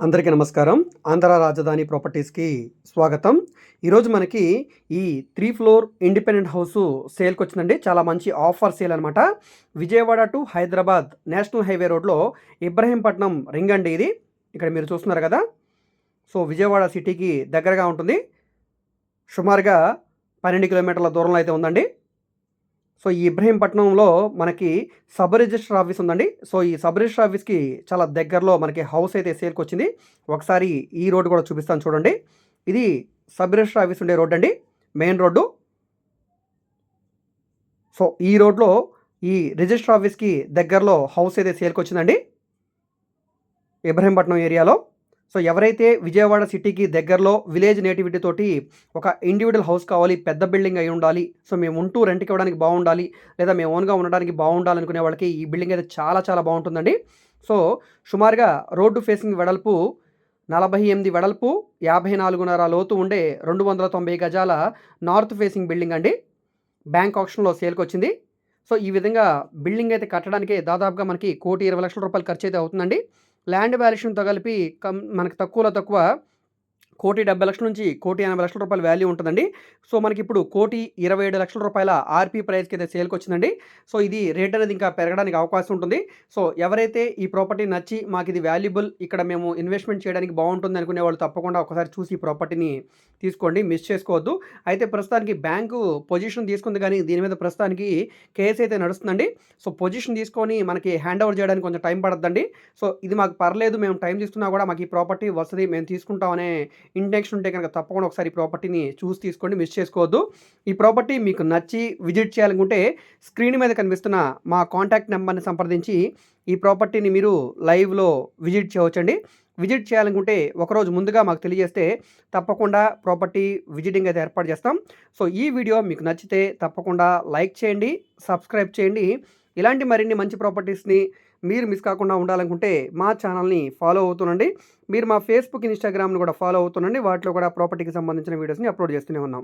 అందరికీ నమస్కారం. ఆంధ్ర రాజధాని ప్రాపర్టీస్కి స్వాగతం. ఈరోజు మనకి ఈ త్రీ ఫ్లోర్ ఇండిపెండెంట్ హౌస్ సేల్కి వచ్చిందండి చాలా మంచి ఆఫర్ సేల్ అనమాట Vijayawada to Hyderabad national highway రోడ్లో ఇబ్రహీంపట్నం రింగ్ అండి ఇది. ఇక్కడ మీరు చూస్తున్నారు కదా. సో విజయవాడ సిటీకి దగ్గరగా ఉంటుంది. సుమారుగా పన్నెండు కిలోమీటర్ల దూరంలో అయితే ఉందండి. సో ఈ ఇబ్రహీంపట్నంలో మనకి సబ్ రిజిస్టర్ ఆఫీస్ ఉందండి. సో ఈ సబ్ రిజిస్టర్ ఆఫీస్కి చాలా దగ్గరలో మనకి హౌస్ అయితే సేల్కి వచ్చింది. ఒకసారి ఈ రోడ్డు కూడా చూపిస్తాను చూడండి. ఇది సబ్ రిజిస్టర్ ఆఫీస్ ఉండే రోడ్ అండి. Main road. సో ఈ రోడ్లో ఈ రిజిస్టర్ ఆఫీస్కి దగ్గరలో హౌస్ అయితే సేల్కి వచ్చిందండి. ఇబ్రహీంపట్నం ఏరియాలో. సో ఎవరైతే విజయవాడ సిటీకి దగ్గరలో విలేజ్ నేటివిటీ తోటి ఒక ఇండివిజువల్ హౌస్ కావాలి పెద్ద బిల్డింగ్ అయి ఉండాలి సో మేము ఉంటూ రెంట్కి ఇవ్వడానికి బాగుండాలి లేదా మేము ఓన్గా ఉండడానికి బాగుండాలి అనుకునే వాళ్ళకి ఈ బిల్డింగ్ అయితే చాలా చాలా బాగుంటుందండి. సో సుమారుగా రోడ్డు ఫేసింగ్ వెడల్పు నలభై ఎనిమిది వెడల్పు యాభై నాలుగున్నర లోతు ఉండే రెండు వందల తొంభై గజాల నార్త్ ఫేసింగ్ బిల్డింగ్ అండి. బ్యాంక్ ఆప్షన్లో సేల్కి వచ్చింది. సో ఈ విధంగా బిల్డింగ్ అయితే కట్టడానికి దాదాపుగా మనకి కోటి ఇరవై లక్షల రూపాయలు ఖర్చు అయితే అవుతుందండి. ల్యాండ్ వాల్యుయేషన్తో కలిపి కం మనకు తక్కువలో తక్కువ కోటి డెబ్బై లక్షల నుంచి కోటి ఎనభై లక్షల రూపాయల వాల్యూ ఉంటుందండి. సో మనకి ఇప్పుడు కోటి ఇరవై ఏడు లక్షల రూపాయల ఆర్పీ ప్రైస్కి అయితే సేల్కి వచ్చిందండి సో ఇది రేట్ అనేది ఇంకా పెరగడానికి అవకాశం ఉంటుంది. సో ఎవరైతే ఈ ప్రాపర్టీ నచ్చి మాకు ఇది వాల్యుబుల్ ఇక్కడ మేము ఇన్వెస్ట్మెంట్ చేయడానికి బాగుంటుంది అనుకునే వాళ్ళు తప్పకుండా ఒకసారి చూసి ఈ ప్రాపర్టీని తీసుకోండి. మిస్ చేసుకోవద్దు. అయితే ప్రస్తుతానికి బ్యాంకు పొజిషన్ తీసుకుంది కానీ దీని మీద ప్రస్తుతానికి కేసు అయితే నడుస్తుందండి. సో పొజిషన్ తీసుకొని మనకి హ్యాండ్ ఓవర్ చేయడానికి కొంచెం టైం పడుతుందండి సో ఇది మాకు పర్లేదు. మేము టైం తీసుకున్నా కూడా మాకు ఈ ప్రాపర్టీ వస్తుంది మేము తీసుకుంటామనే ఇంటెన్షన్ ఉంటే కనుక తప్పకుండా ఒకసారి ఈ ప్రాపర్టీని చూసి తీసుకోండి మిస్ చేసుకోవద్దు. ఈ ప్రాపర్టీ మీకు నచ్చి విజిట్ చేయాలనుకుంటే స్క్రీన్ మీద కనిపిస్తున్న మా కాంటాక్ట్ నెంబర్ని సంప్రదించి ఈ ప్రాపర్టీని మీరు లైవ్లో విజిట్ చేయవచ్చండి. విజిట్ చేయాలనుకుంటే ఒకరోజు ముందుగా మాకు తెలియజేస్తే తప్పకుండా ప్రాపర్టీ విజిటింగ్ అయితే ఏర్పాటు చేస్తాం. సో ఈ వీడియో మీకు నచ్చితే తప్పకుండా లైక్ చేయండి సబ్స్క్రైబ్ చేయండి. ఇలాంటి మరిన్ని మంచి ప్రాపర్టీస్ని మీరు మిస్ కాకుండా ఉండాలనుకుంటే మా ఛానల్ని ఫాలో అవుతుండండి. మీరు మా ఫేస్బుక్ ఇన్స్టాగ్రామ్ని కూడా ఫాలో అవుతుండండి. వాటిలో కూడా ప్రాపర్టీకి సంబంధించిన వీడియోస్ని అప్లోడ్ చేస్తూనే ఉన్నాం.